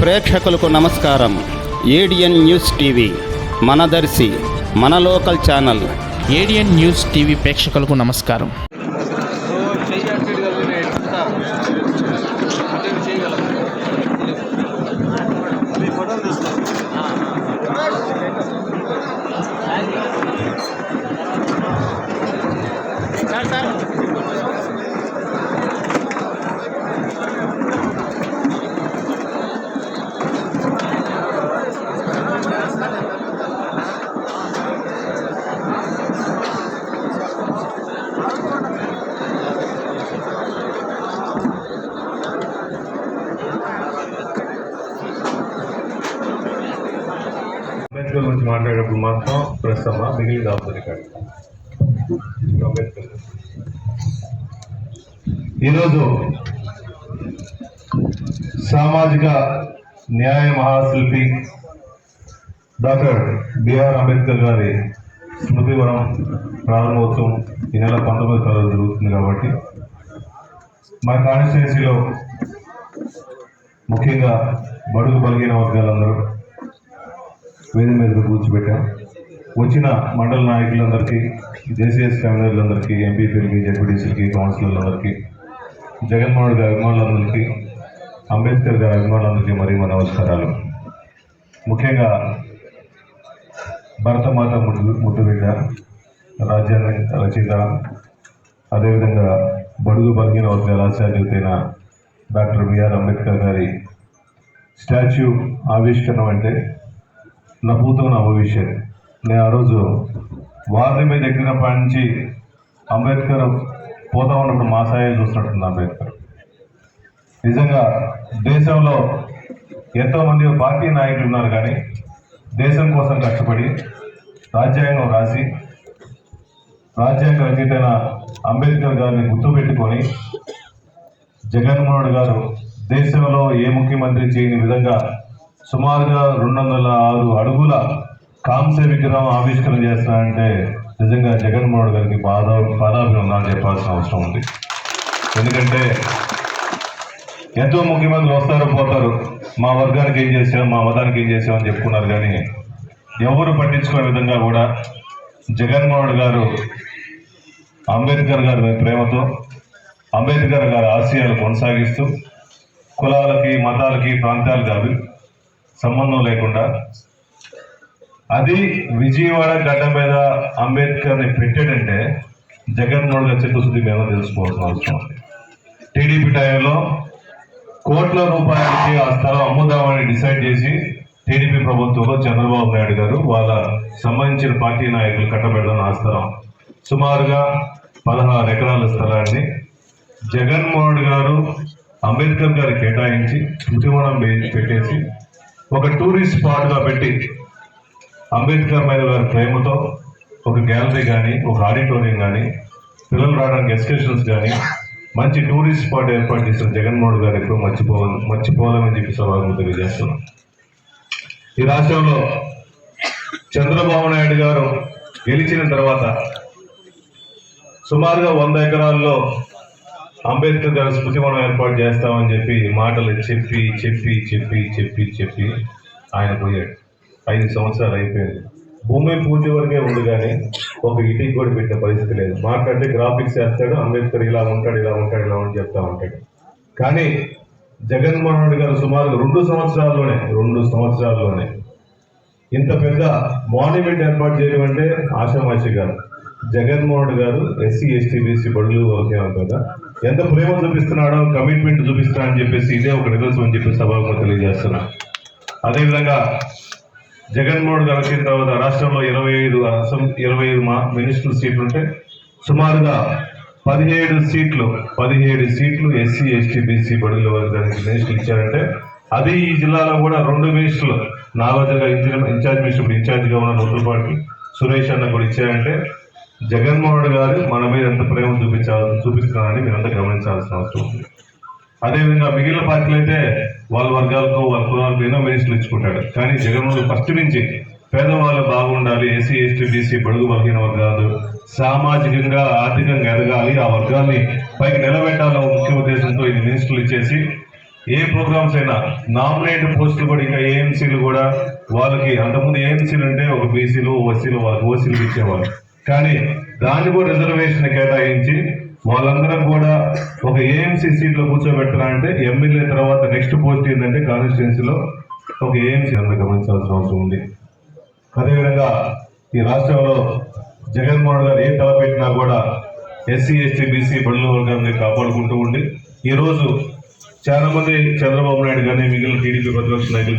ప్రేక్షకులకు నమస్కారం. ADN news TV Manadarshi మన లోకల్ ఛానల్. ఏడియన్ న్యూస్ టీవీ ప్రేక్షకులకు నమస్కారం ఇటు కలిపి నేను ఎత్తుతా. అటు ఇటు చేయగలం మీ ఫోటోలు తీసుకో సార్ సార్ అంబేద్కర్ గురించి మాట్లాడేటప్పుడు మాత్రం ప్రెస్ అమ్మ మిగిలింది ఆఫ్ ఈరోజు సామాజిక న్యాయ మహాశిల్పి డాక్టర్ బిఆర్ అంబేద్కర్ గారి స్మృతివరం ప్రారంభోత్సవం ఈ నెల పంతొమ్మిది తారీఖు జరుగుతుంది కాబట్టి మా కాన్స్టిట్యున్సీలో ముఖ్యంగా బడుగు బలిగిన వర్గాలందరూ వేది మీద కూర్చోబెట్టాం. వచ్చిన మండల నాయకులందరికీ జేసీఎస్ కన్వీనర్లందరికీ ఎంపీపీలకి జడ్పీటీసీలకి కౌన్సిలర్లందరికీ జగన్మోహన్ గారి అభిమానులందరికీ అంబేద్కర్ గారి అభిమానులందరికీ మరియు మన నమస్కారాలు. ముఖ్యంగా భరతమాత ముద్దు ముద్దుబిడ్డ రాజ్యాన్ని రచయిత అదేవిధంగా బడుగు బలిగిన వర్గాల ఆచార్యులైన డాక్టర్ బిఆర్ అంబేద్కర్ గారి స్టాచ్యూ ఆవిష్కరణ అంటే నా నా భవిష్యత్ నేను ఆ రోజు వారిని మీద ఎక్కినప్పటి నుంచి అంబేద్కర్ పోతా ఉన్నప్పుడు మా సాయం చూస్తున్నట్టుంది అంబేద్కర్. నిజంగా దేశంలో ఎంతోమంది పార్టీ నాయకులు ఉన్నారు కానీ దేశం కోసం కష్టపడి రాజ్యాంగం రాసి రాజ్యాంగ రచయితైన అంబేద్కర్ గారిని గుర్తుపెట్టుకొని జగన్మోహన్ గారు దేశంలో ఏ ముఖ్యమంత్రి చేయని విధంగా సుమారుగా రెండు వందల ఆరు అడుగుల కాంస్య విగ్రహం ఆవిష్కరణ చేస్తానంటే నిజంగా జగన్మోహన్ గారికి పాద పాదాభివందనాలు చెప్పాల్సిన అవసరం ఉంది. ఎందుకంటే ఎంతో ముఖ్యమంత్రులు వస్తారు పోతారు. మా వర్గానికి ఏం చేసాం మా మతానికి ఏం చేసాం అని చెప్పుకున్నారు కానీ ఎవరు పట్టించుకునే విధంగా కూడా జగన్మోహన్ గారు అంబేద్కర్ గారి ప్రేమతో అంబేద్కర్ గారి ఆశయాలు కొనసాగిస్తూ కులాలకి మతాలకి ప్రాంతాలు కాదు సంబంధం లేకుండా. అది విజయవాడ గడ్డ మీద అంబేద్కర్ని పెట్టాడంటే జగన్మోహన్ గారి చిత్తశుద్ధి మేము తెలుసుకోవాల్సిన అవసరం ఉంది. టీడీపీ టైంలో కోట్ల రూపాయలకి ఆ స్థలం అమ్ముదామని డిసైడ్ చేసి టీడీపీ ప్రభుత్వంలో చంద్రబాబు నాయుడు గారు వాళ్ళ సంబంధించిన పార్టీ నాయకులు కట్టబెడదాం ఆ స్థలం. సుమారుగా పదహారు ఎకరాల స్థలాన్ని జగన్మోహన్ గారు అంబేద్కర్ గారు కేటాయించి శృతివనం పెట్టేసి ఒక టూరిస్ట్ స్పాట్గా పెట్టి అంబేద్కర్ మీద గారి ప్రేమతో ఒక గ్యాలరీ కానీ ఒక ఆడిటోరియం కానీ పిల్లలు రావడానికి ఎక్స్కర్షన్స్ కానీ మంచి టూరిస్ట్ స్పాట్ ఏర్పాటు చేసిన జగన్మోహన్ గారు ఎప్పుడు మర్చిపోవాలి మర్చిపోవాలని చెప్పి సభకు తెలియజేస్తున్నాం. ఈ రాష్ట్రంలో చంద్రబాబు నాయుడు గారు గెలిచిన తర్వాత సుమారుగా వంద ఎకరాల్లో అంబేద్కర్ గారి స్మృతివనం ఏర్పాటు చేస్తామని చెప్పి మాటలు చెప్పి చెప్పి చెప్పి చెప్పి చెప్పి ఆయన పోయాడు. ఐదు సంవత్సరాలు అయిపోయింది. భూమి పూజ వరకే ఉంది కానీ ఒక ఇటీకి కూడా పెట్టే పరిస్థితి లేదు. మాట్లాడితే గ్రాఫిక్స్ వేస్తాడు అంబేద్కర్ ఇలా ఉంటాడు ఇలా ఉంటాడు ఇలా అని చెప్తా ఉంటాడు. కానీ జగన్మోహన్ రెడ్డి గారు సుమారు రెండు సంవత్సరాల్లోనే రెండు సంవత్సరాల్లోనే ఇంత పెద్ద మాన్యుమెంట్ ఏర్పాటు చేయడం అంటే ఆశామాషి గారు. జగన్మోహన్ రెడ్డి గారు ఎస్సీ ఎస్టీ బీసీ బడులు ఓకే కదా. ఎంత ప్రేమ చూపిస్తున్నాడో కమిట్మెంట్ చూపిస్తున్నా అని చెప్పేసి ఇదే ఒక నిదర్శనం అని చెప్పి సభకు తెలియజేస్తున్నా. అదేవిధంగా జగన్మోహన్ గారు వచ్చిన తర్వాత రాష్ట్రంలో ఇరవై ఐదు అసం- ఇరవై ఐదు మా మినిస్టర్ సీట్లు ఉంటే సుమారుగా పదిహేడు సీట్లు పదిహేడు సీట్లు ఎస్సీ ఎస్టీ బీసీ బడుల వర్గానికి మినిస్టర్లు ఇచ్చారంటే అది ఈ జిల్లాలో కూడా రెండు మినిస్టర్లు నాగజగా ఇన్ఛార్జ్ ఇన్ఛార్జ్ మినిస్టర్ ఇన్ఛార్జ్గా ఉన్న నూతులపాటి సురేష్ అన్న కూడా ఇచ్చారంటే జగన్మోహన్ గారు మన మీద ఎంత ప్రేమ చూపించాలి చూపిస్తున్నారని మీరంతా గమనించాల్సిన అవసరం ఉంది. అదేవిధంగా మిగిలిన పార్టీలు అయితే వాళ్ళ వర్గాలకు వాళ్ళ కులాలకు ఎన్నో మినిస్టులు ఇచ్చుకుంటాడు కానీ జగన్మోహన్ ఫస్ట్ నుంచి పేదవాళ్ళు బాగుండాలి ఎస్సీ ఎస్టీ బీసీ బడుగు బలహీన వర్గాలు సామాజికంగా ఆర్థికంగా ఎదగాలి ఆ వర్గాన్ని పైకి నిలబెట్టాలన్న ముఖ్య ఉద్దేశంతో ఈ మినిస్టర్లు ఇచ్చేసి ఏ ప్రోగ్రామ్స్ అయినా నామినేట్ పోస్టులు కూడా ఇంకా ఏఎంసీలు కూడా వాళ్ళకి అంతకుముందు ఏఎంసీలు అంటే ఒక బీసీలు ఓసీలు వాళ్ళకి ఓసీలు ఇచ్చేవాళ్ళు. కానీ దాన్ని కూడా రిజర్వేషన్ కేటాయించి వాళ్ళందరం కూడా ఒక ఏఎంసీ సీట్లో కూర్చోబెట్టాలంటే ఎమ్మెల్యే తర్వాత నెక్స్ట్ పోస్ట్ ఏంటంటే కాన్స్టిట్యున్సీలో ఒక ఏఎంసీ అందరూ గమనించాల్సిన అవసరం ఉంది. అదేవిధంగా ఈ రాష్ట్రంలో జగన్మోహన్ గారు ఏ తలపెట్టినా కూడా ఎస్సీ ఎస్టీ బీసీ బడుల వర్గాన్ని కాపాడుకుంటూ ఉండి ఈరోజు చాలామంది చంద్రబాబు నాయుడు కానీ మిగిలిన టీడీపీ ప్రతిపక్ష నాయకులు